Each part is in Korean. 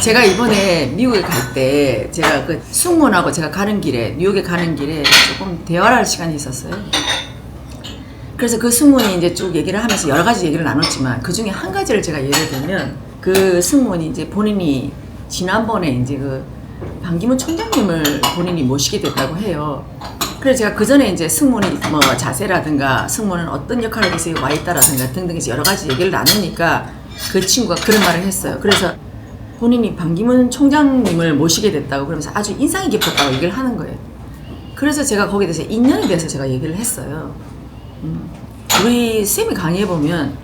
제가 이번에 미국에 갈 때 제가 그 승무원하고 제가 가는 길에 뉴욕에 가는 길에 조금 대화를 할 시간이 있었어요. 그래서 그 승무원이 이제 쭉 얘기를 하면서 여러 가지 얘기를 나눴지만 그 중에 한 가지를 제가 예를 들면 그 승무원이 이제 본인이 지난번에 이제 그 반기문 총장님을 본인이 모시게 됐다고 해요. 그래서 제가 그 전에 이제 승무원이 뭐 자세라든가 승무원은 어떤 역할을 해서 와 있다라든가 등등 해서 여러 가지 얘기를 나누니까 그 친구가 그런 말을 했어요. 그래서 본인이 반기문 총장님을 모시게 됐다고 그러면서 아주 인상이 깊었다고 얘기를 하는 거예요. 그래서 제가 거기에 대해서 인연에 대해서 제가 얘기를 했어요. 음, 우리 쌤이 강의해 보면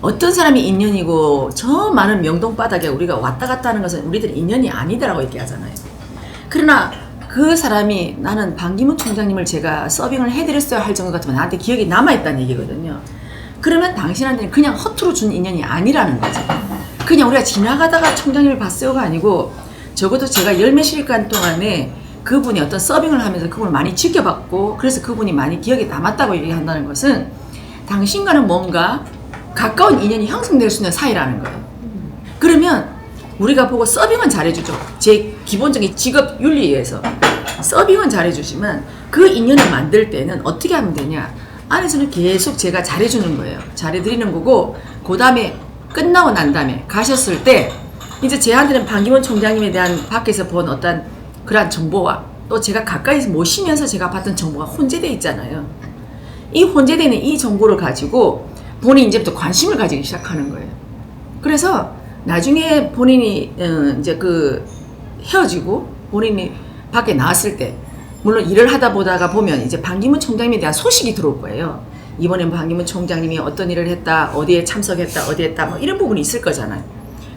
어떤 사람이 인연이고 저 많은 명동 바닥에 우리가 왔다 갔다 하는 것은 우리들 인연이 아니다라고 얘기하잖아요. 그러나 그 사람이 나는 반기문 총장님을 제가 서빙을 해드렸어야 할 정도 같으면 나한테 기억이 남아있다는 얘기거든요. 그러면 당신한테는 그냥 허투루 준 인연이 아니라는 거죠. 그냥 우리가 지나가다가 총장님을 봤어요가 아니고 적어도 제가 열 몇 시간 동안에 그분이 어떤 서빙을 하면서 그분을 많이 지켜봤고 그래서 그분이 많이 기억에 남았다고 얘기한다는 것은 당신과는 뭔가 가까운 인연이 형성될 수 있는 사이라는 거예요. 그러면 우리가 보고 서빙은 잘해주죠. 제 기본적인 직업 윤리에서 서빙은 잘해주지만 그 인연을 만들 때는 어떻게 하면 되냐? 안에서는 계속 제가 잘해주는 거예요. 잘해드리는 거고 그 다음에 끝나고 난 다음에 가셨을 때 이제 제한테는 반기문 총장님에 대한 밖에서 본 어떤 그러한 정보와 또 제가 가까이서 모시면서 제가 받던 정보가 혼재돼 있잖아요. 이 혼재되는 이 정보를 가지고 본인이 이제부터 관심을 가지기 시작하는 거예요. 그래서 나중에 본인이 어, 이제 그 헤어지고 본인이 밖에 나왔을 때 물론 일을 하다 보다가 보면 이제 반기문 총장님에 대한 소식이 들어올 거예요. 이번에 반기문 총장님이 어떤 일을 했다, 어디에 참석했다, 어디 했다, 뭐 이런 부분이 있을 거잖아요.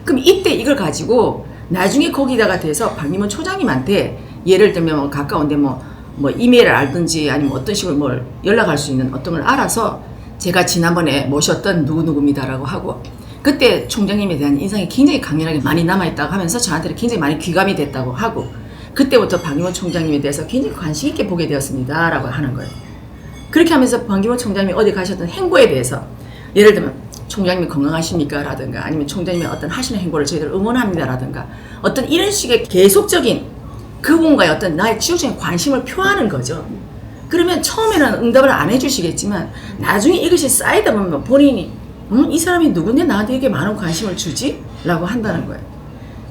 그럼 이때 이걸 가지고 나중에 거기다가 대서 반기문 총장님한테 예를 들면 뭐 가까운데 뭐, 뭐 이메일을 알든지 아니면 어떤 식으로 뭘 연락할 수 있는 어떤 걸 알아서 제가 지난번에 모셨던 누구누구입니다라고 하고 그때 총장님에 대한 인상이 굉장히 강렬하게 많이 남아있다고 하면서 저한테 굉장히 많이 귀감이 됐다고 하고 그때부터 반기문 총장님에 대해서 굉장히 관심 있게 보게 되었습니다라고 하는 거예요. 그렇게 하면서 반기문 총장님이 어디 가셨던 행보에 대해서 예를 들면 총장님이 건강하십니까? 라든가 아니면 총장님이 어떤 하시는 행보를 저희들 응원합니다. 라든가 어떤 이런 식의 계속적인 그분과의 어떤 나의 지속적인 관심을 표하는 거죠. 그러면 처음에는 응답을 안 해주시겠지만 나중에 이것이 쌓이다 보면 본인이 음, 이 사람이 누군데 나한테 이렇게 많은 관심을 주지? 라고 한다는 거예요.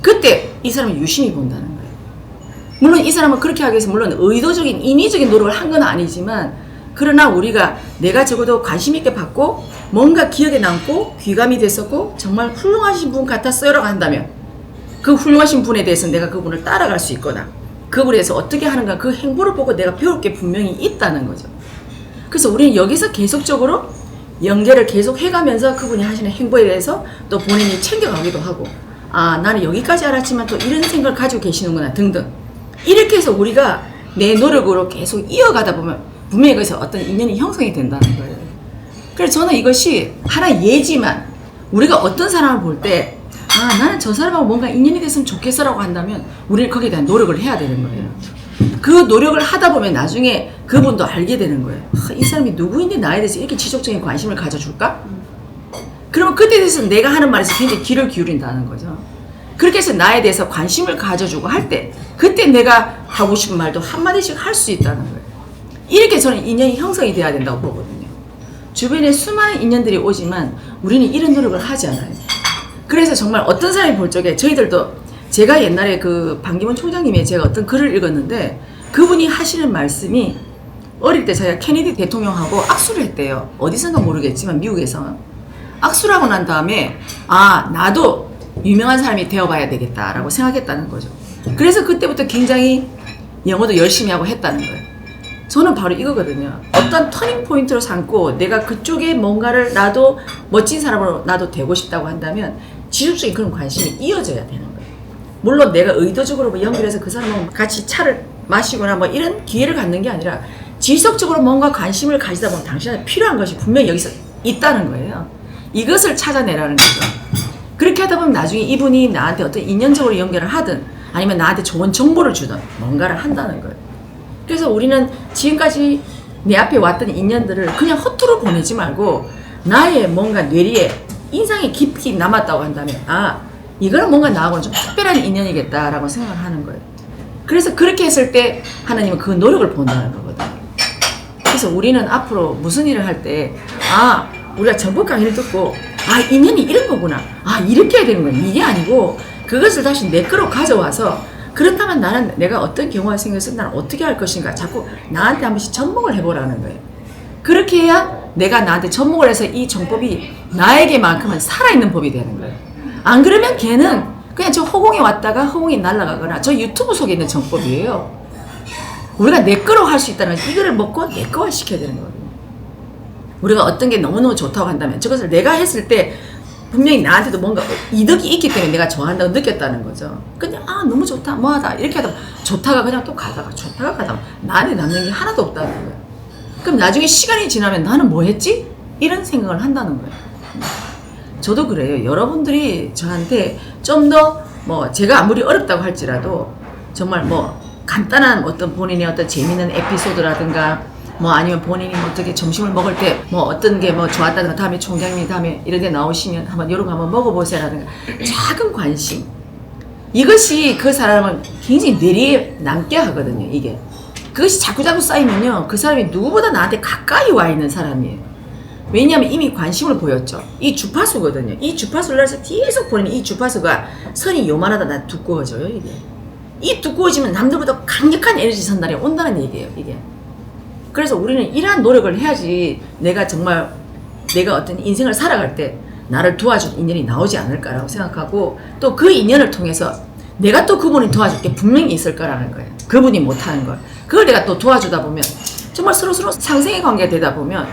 그때 이 사람이 유심히 본다는 거예요. 물론 이 사람은 그렇게 하기 위해서 물론 의도적인 인위적인 노력을 한 건 아니지만 그러나 우리가 내가 적어도 관심 있게 받고 뭔가 기억에 남고 귀감이 됐었고 정말 훌륭하신 분 같았어요라고 한다면 그 훌륭하신 분에 대해서 내가 그분을 따라갈 수 있거나 그분에 대해서 어떻게 하는가 그 행보를 보고 내가 배울 게 분명히 있다는 거죠. 그래서 우리는 여기서 계속적으로 연계를 계속 해가면서 그분이 하시는 행보에 대해서 또 본인이 챙겨가기도 하고 아 나는 여기까지 알았지만 또 이런 생각을 가지고 계시는구나 등등 이렇게 해서 우리가 내 노력으로 계속 이어가다 보면 분명히 거기서 어떤 인연이 형성이 된다는 거예요. 그래서 저는 이것이 하나 예지만 우리가 어떤 사람을 볼 때 아 나는 저 사람하고 뭔가 인연이 됐으면 좋겠어라고 한다면 우리는 거기에 대한 노력을 해야 되는 거예요. 그 노력을 하다 보면 나중에 그분도 알게 되는 거예요. 아, 이 사람이 누구인데 나에 대해서 이렇게 지속적인 관심을 가져줄까? 그러면 그때 대해서 내가 하는 말에서 굉장히 귀를 기울인다는 거죠. 그렇게 해서 나에 대해서 관심을 가져주고 할 때, 그때 내가 하고 싶은 말도 한마디씩 할 수 있다는 거예요. 이렇게 저는 인연이 형성이 돼야 된다고 보거든요. 주변에 수많은 인연들이 오지만 우리는 이런 노력을 하지 않아요. 그래서 정말 어떤 사람이 볼 적에 저희들도 제가 옛날에 그 반기문 총장님의 제가 어떤 글을 읽었는데 그분이 하시는 말씀이 어릴 때 제가 케네디 대통령하고 악수를 했대요. 어디선가 모르겠지만 미국에서. 악수를 하고 난 다음에 아 나도 유명한 사람이 되어봐야 되겠다라고 생각했다는 거죠. 그래서 그때부터 굉장히 영어도 열심히 하고 했다는 거예요. 저는 바로 이거거든요. 어떤 터닝 포인트로 삼고 내가 그쪽에 뭔가를 나도 멋진 사람으로 나도 되고 싶다고 한다면 지속적인 그런 관심이 이어져야 되는 거예요. 물론 내가 의도적으로 뭐 연결해서 그 사람하고 같이 차를 마시거나 뭐 이런 기회를 갖는 게 아니라 지속적으로 뭔가 관심을 가지다 보면 당신한테 필요한 것이 분명히 여기서 있다는 거예요. 이것을 찾아내라는 거죠. 그렇게 하다 보면 나중에 이분이 나한테 어떤 인연적으로 연결을 하든 아니면 나한테 좋은 정보를 주든 뭔가를 한다는 거예요. 그래서 우리는 지금까지 내 앞에 왔던 인연들을 그냥 허투루 보내지 말고 나의 뭔가 뇌리에 인상이 깊이 남았다고 한다면 아 이거는 뭔가 나하고는 좀 특별한 인연이겠다라고 생각을 하는 거예요. 그래서 그렇게 했을 때 하나님은 그 노력을 본다는 거거든요. 그래서 우리는 앞으로 무슨 일을 할 때, 아, 우리가 정보 강의를 듣고, 아, 인연이 이런 거구나. 아, 이렇게 해야 되는 거야. 이게 아니고, 그것을 다시 내 거로 가져와서, 그렇다면 나는 내가 어떤 경우가 생겨서 나는 어떻게 할 것인가. 자꾸 나한테 한 번씩 접목을 해보라는 거예요. 그렇게 해야 내가 나한테 접목을 해서 이 정법이 나에게만큼은 살아있는 법이 되는 거예요. 안 그러면 걔는 그냥 저 허공에 왔다가 허공에 날아가거나 저 유튜브 속에 있는 정법이에요. 우리가 내 거로 할 수 있다는 건 이거를 먹고 내 거화 시켜야 되는 거거든요. 우리가 어떤 게 너무너무 좋다고 한다면 저것을 내가 했을 때 분명히 나한테도 뭔가 이득이 있기 때문에 내가 좋아한다고 느꼈다는 거죠. 그냥 아 너무 좋다 뭐하다 이렇게 하다 좋다가 그냥 또 가다가 좋다가 가다가 나한테 남는 게 하나도 없다는 거예요. 그럼 나중에 시간이 지나면 나는 뭐 했지? 이런 생각을 한다는 거예요. 저도 그래요. 여러분들이 저한테 좀 더 뭐 제가 아무리 어렵다고 할지라도 정말 뭐 간단한 어떤 본인의 어떤 재미있는 에피소드라든가 뭐 아니면 본인이 뭐 어떻게 점심을 먹을 때 뭐 어떤 게 뭐 좋았다든가 다음에 총장님이 다음에 이런 데 나오시면 한번 이런 거 한번 먹어보세요라든가 작은 관심 이것이 그 사람을 굉장히 뇌리에 남게 하거든요 이게 그것이 자꾸자꾸 쌓이면요 그 사람이 누구보다 나한테 가까이 와 있는 사람이에요 왜냐하면 이미 관심을 보였죠. 이 주파수거든요. 이 주파수를 해서 계속 보내면 이 주파수가 선이 요만하다 나 두꺼워져요, 이게. 이 두꺼워지면 남들보다 강력한 에너지 전달이 온다는 얘기예요, 이게. 그래서 우리는 이러한 노력을 해야지 내가 정말 내가 어떤 인생을 살아갈 때 나를 도와준 인연이 나오지 않을까라고 생각하고 또 그 인연을 통해서 내가 또 그분이 도와줄 게 분명히 있을 거라는 거예요. 그분이 못하는 걸. 그걸 내가 또 도와주다 보면 정말 서로서로 상생의 관계가 되다 보면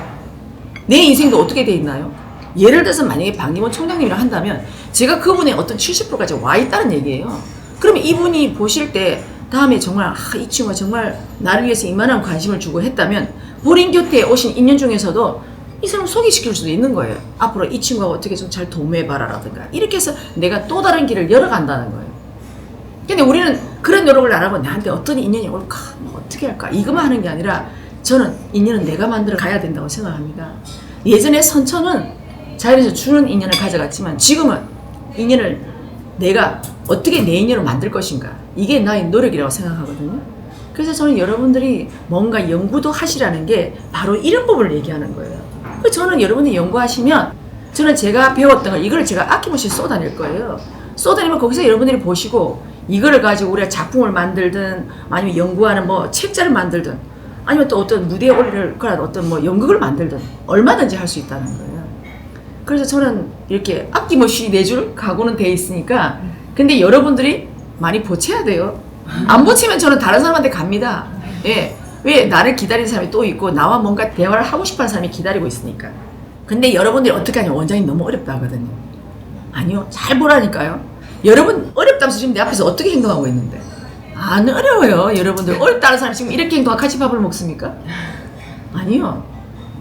내 인생도 어떻게 돼 있나요? 예를 들어서 만약에 방기문 총장님이라 한다면 제가 그분의 어떤 70%까지 와 있다는 얘기예요. 그러면 이분이 보실 때 다음에 정말 아, 이 친구가 정말 나를 위해서 이만한 관심을 주고 했다면 본인 곁에 오신 인연 중에서도 이 사람 소개시킬 수도 있는 거예요. 앞으로 이 친구가 어떻게 좀 잘 도움해봐라라든가 이렇게 해서 내가 또 다른 길을 열어간다는 거예요. 근데 우리는 그런 노력을 안 하고 나한테 어떤 인연이 올까, 뭐 어떻게 할까 이것만 하는 게 아니라 저는 인연은 내가 만들어 가야 된다고 생각합니다. 예전에 선천은 자연에서 주는 인연을 가져갔지만 지금은 인연을 내가 어떻게 내 인연을 만들 것인가 이게 나의 노력이라고 생각하거든요. 그래서 저는 여러분들이 뭔가 연구도 하시라는 게 바로 이런 법을 얘기하는 거예요. 그 저는 여러분이 연구하시면 저는 제가 배웠던 걸 이걸 제가 아낌없이 쏟아낼 거예요. 쏟아내면 거기서 여러분들이 보시고 이거를 가지고 우리가 작품을 만들든 아니면 연구하는 뭐 책자를 만들든 아니면 또 어떤 무대에 올릴 그런 어떤 뭐 연극을 만들든 얼마든지 할 수 있다는 거예요. 그래서 저는 이렇게 아낌없이 내줄 각오는 돼 있으니까 근데 여러분들이 많이 보채야 돼요. 안 보채면 저는 다른 사람한테 갑니다. 예. 왜 나를 기다리는 사람이 또 있고 나와 뭔가 대화를 하고 싶어 하는 사람이 기다리고 있으니까. 근데 여러분들이 어떻게 하냐 원장님 너무 어렵다 하거든요. 아니요. 잘 보라니까요. 여러분 어렵다면서 지금 내 앞에서 어떻게 행동하고 있는데. 안 어려워요. 여러분들 어렵다는 사람 지금 이렇게 행동하고 같이 밥을 먹습니까? 아니요.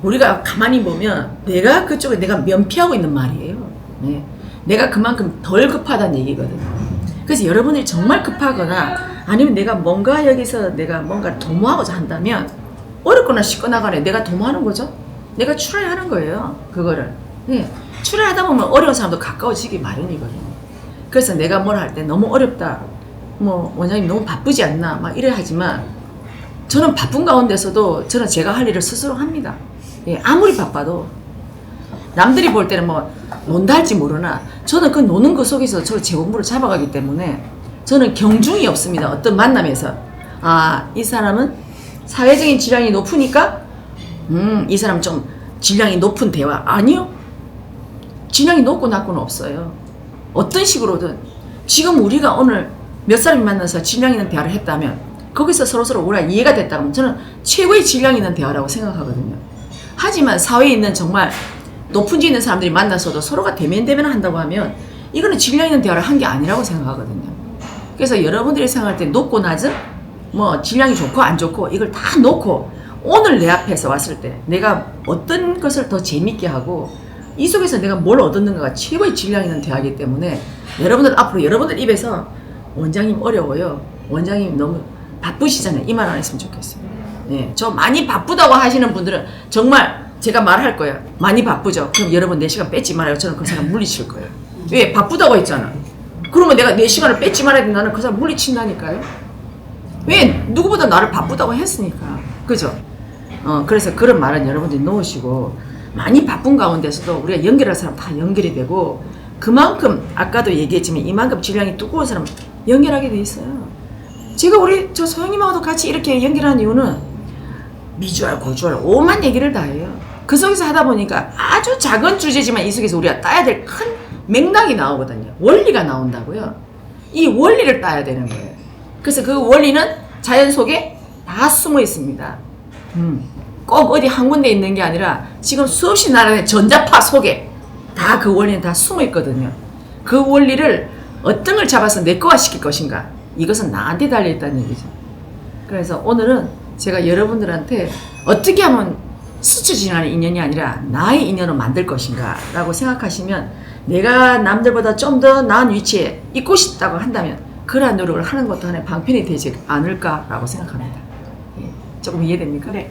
우리가 가만히 보면 내가 그쪽에 내가 면피하고 있는 말이에요. 네. 내가 그만큼 덜 급하다는 얘기거든요. 그래서 여러분들이 정말 급하거나 아니면 내가 뭔가 여기서 내가 뭔가 도모하고자 한다면 어렵거나 쉽거나 간에 내가 도모하는 거죠. 내가 출하하는 거예요. 그거를. 네. 출하하다 보면 어려운 사람도 가까워지기 마련이거든요. 그래서 내가 뭘 할 때 너무 어렵다. 뭐 원장님 너무 바쁘지 않나 막 이래 하지만 저는 바쁜 가운데서도 저는 제가 할 일을 스스로 합니다. 예, 아무리 바빠도 남들이 볼 때는 뭐 논다 할지 모르나 저는 그 노는 그 속에서 저 제 공부를 잡아가기 때문에 저는 경중이 없습니다. 어떤 만남에서 아 이 사람은 사회적인 질량이 높으니까 음 이 사람 좀 질량이 높은 대화 아니요 질량이 높고 낮고는 없어요. 어떤 식으로든 지금 우리가 오늘 몇 사람이 만나서 질량 있는 대화를 했다면 거기서 서로서로 우리가 이해가 됐다면 저는 최고의 질량 있는 대화라고 생각하거든요. 하지만 사회에 있는 정말 높은 지 있는 사람들이 만나서도 서로가 대면 대면 한다고 하면 이거는 질량 있는 대화를 한 게 아니라고 생각하거든요. 그래서 여러분들이 생각할 때 높고 낮은 뭐 질량이 좋고 안 좋고 이걸 다 놓고 오늘 내 앞에서 왔을 때 내가 어떤 것을 더 재밌게 하고 이 속에서 내가 뭘 얻었는가가 최고의 질량 있는 대화이기 때문에 여러분들 앞으로 여러분들 입에서 원장님 어려워요. 원장님 너무 바쁘시잖아요. 이 말 안 했으면 좋겠어요. 예, 저 많이 바쁘다고 하시는 분들은 정말 제가 말할 거예요. 많이 바쁘죠. 그럼 여러분 내 시간 뺏지 말아요. 저는 그 사람 물리칠 거예요. 왜 바쁘다고 했잖아. 그러면 내가 내 시간을 뺏지 말아야 된다는 그 사람 물리친다니까요. 왜? 누구보다 나를 바쁘다고 했으니까. 그죠? 어, 그래서 그런 말은 여러분들이 놓으시고, 많이 바쁜 가운데서도 우리가 연결할 사람 다 연결이 되고, 그만큼, 아까도 얘기했지만 이만큼 질량이 두꺼운 사람 연결하게 돼 있어요. 제가 우리 저 소영님하고도 같이 이렇게 연결한 이유는 미주알, 고주알, 오만 얘기를 다 해요. 그 속에서 하다 보니까 아주 작은 주제지만 이 속에서 우리가 따야 될 큰 맥락이 나오거든요. 원리가 나온다고요. 이 원리를 따야 되는 거예요. 그래서 그 원리는 자연 속에 다 숨어 있습니다. 음, 꼭 어디 한 군데 있는 게 아니라 지금 수없이 나라의 전자파 속에 다 그 원리는 다 숨어 있거든요. 그 원리를 어떤 걸 잡아서 내 거화 시킬 것인가? 이것은 나한테 달려있다는 얘기죠. 그래서 오늘은 제가 여러분들한테 어떻게 하면 스쳐 지나는 인연이 아니라 나의 인연을 만들 것인가 라고 생각하시면 내가 남들보다 좀 더 나은 위치에 있고 싶다고 한다면 그러한 노력을 하는 것도 하나의 방편이 되지 않을까라고 생각합니다. 예, 조금 이해됩니까? 네.